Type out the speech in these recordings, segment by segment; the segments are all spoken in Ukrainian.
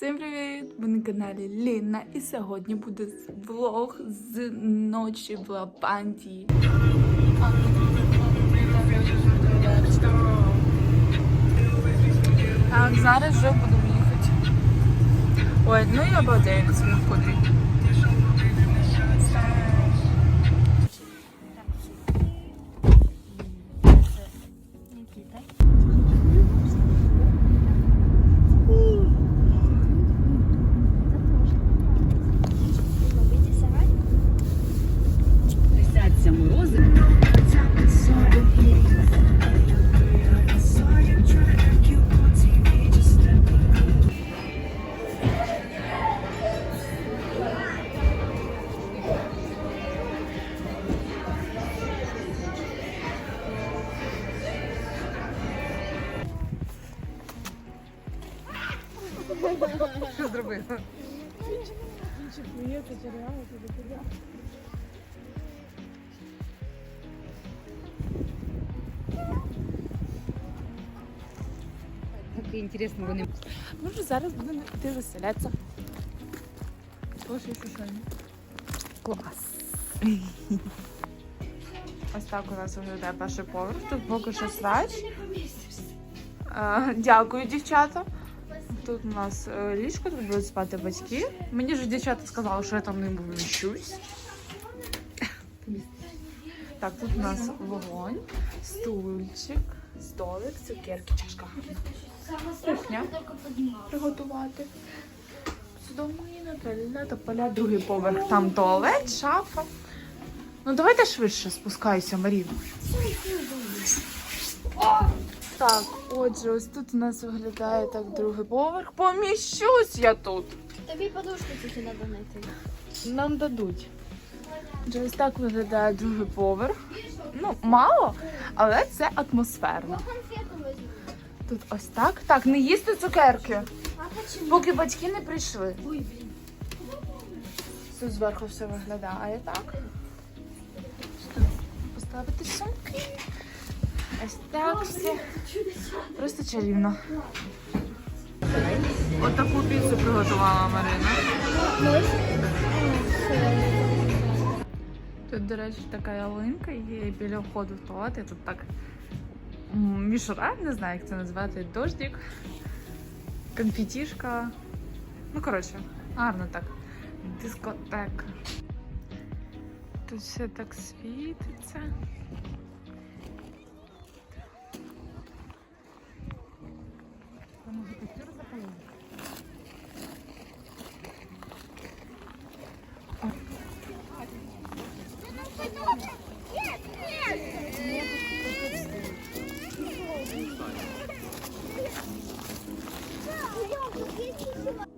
Всім привіт! Ви на каналі Ліна і сьогодні буде влог з ночі в Лапантії. Так, зараз вже будемо їхати. Ой, ну я обалдею від своїх кудрів. Що зробив? Так інтересно, вони Ми вже зараз будемо йти заселятися. Що сьогодні. клас. Ось так у нас виглядає перший поверх. Тут поки що срач. Е, Дякую, дівчата. Тут у нас е, ліжко, тут будуть спати батьки. Мені ж дівчата сказали, що я там не вміщусь. Так, тут у нас вогонь, стульчик, столик, цукерки, чашка. Кухня. Приготувати. Судомина, таля, тополя, другий поверх. Там туалет, шафа. Ну давайте швидше спускайся, Маріна. Так, отже, ось тут у нас виглядає так другий поверх. Поміщусь я тут. Тобі подушку тільки треба знайти. Нам дадуть. Отже, ось так виглядає другий поверх. Ну, мало, але це атмосферно. Тут ось так. Так, не їсти цукерки, поки батьки не прийшли. Тут зверху все виглядає так. Тут Поставити сумки. Ось так все. Просто чарівно. Отаку піцу приготувала Марина. Тут, до речі, така ялинка є біля входу в туалет. Я тут так мішура, не знаю, як це назвати, дождик, конфетішка. Ну, коротше, гарно так. Дискотека. Тут все так світиться. Я не знаю. Я не знаю.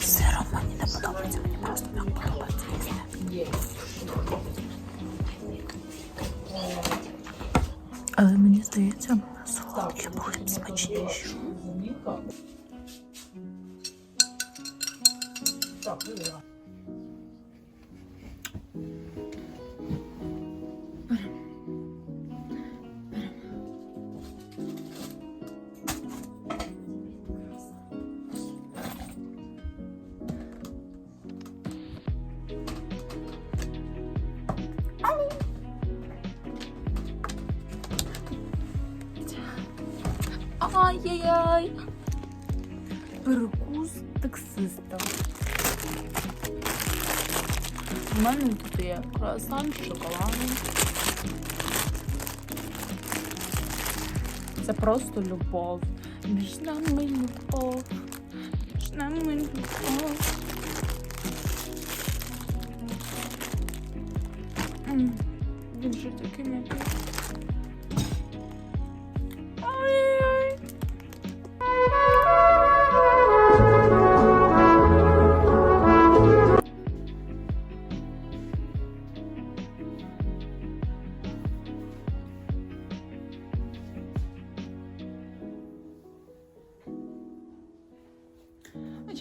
сиром мені не подобається, мені просто так подобається їсти. Але мені здається, солодкі будуть смачніші. Ай-яй-яй. Перекус таксиста. У мене тут є круасан з шоколадом. Це просто любов. Між нами любов. Між нами любов. Він же такий м'який.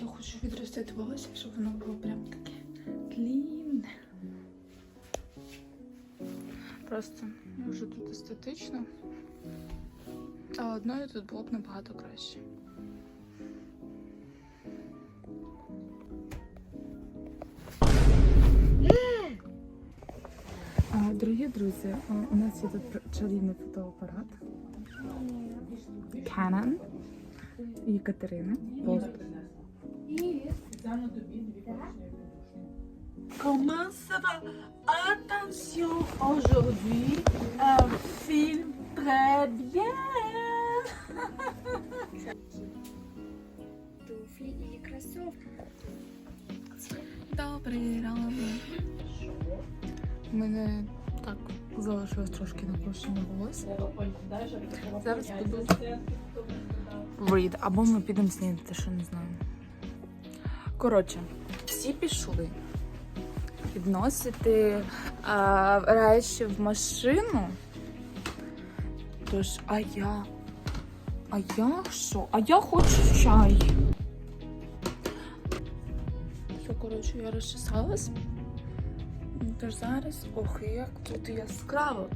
Я хочу відростити волосся, щоб воно було прям таке длінне. Просто вже тут естетично. А одною тут було б набагато краще. Дорогі друзі, у нас є тут чарівний фотоапарат. Canon і Катерини. Просто. Comment ça va Attention, aujourd'hui, un film très bien. Туфлі і кросівки. Добрий ранок. Мене так залишилось трошки напруження волосся. Зараз буду read. Або ми підемо снідати, що не знаю. Коротше, всі пішли відносити а, речі в машину. Тож, а я. А я що? А я хочу чай. Все, коротше, я розчесалась. Тож зараз, ох, як тут яскраво.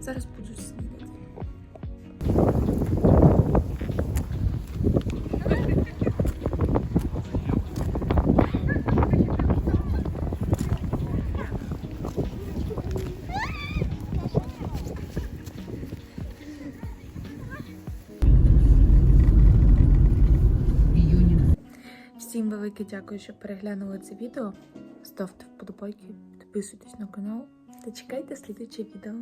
Зараз буду Велике дякую, що переглянули це відео. Ставте вподобайки, підписуйтесь на канал та чекайте слідуче відео.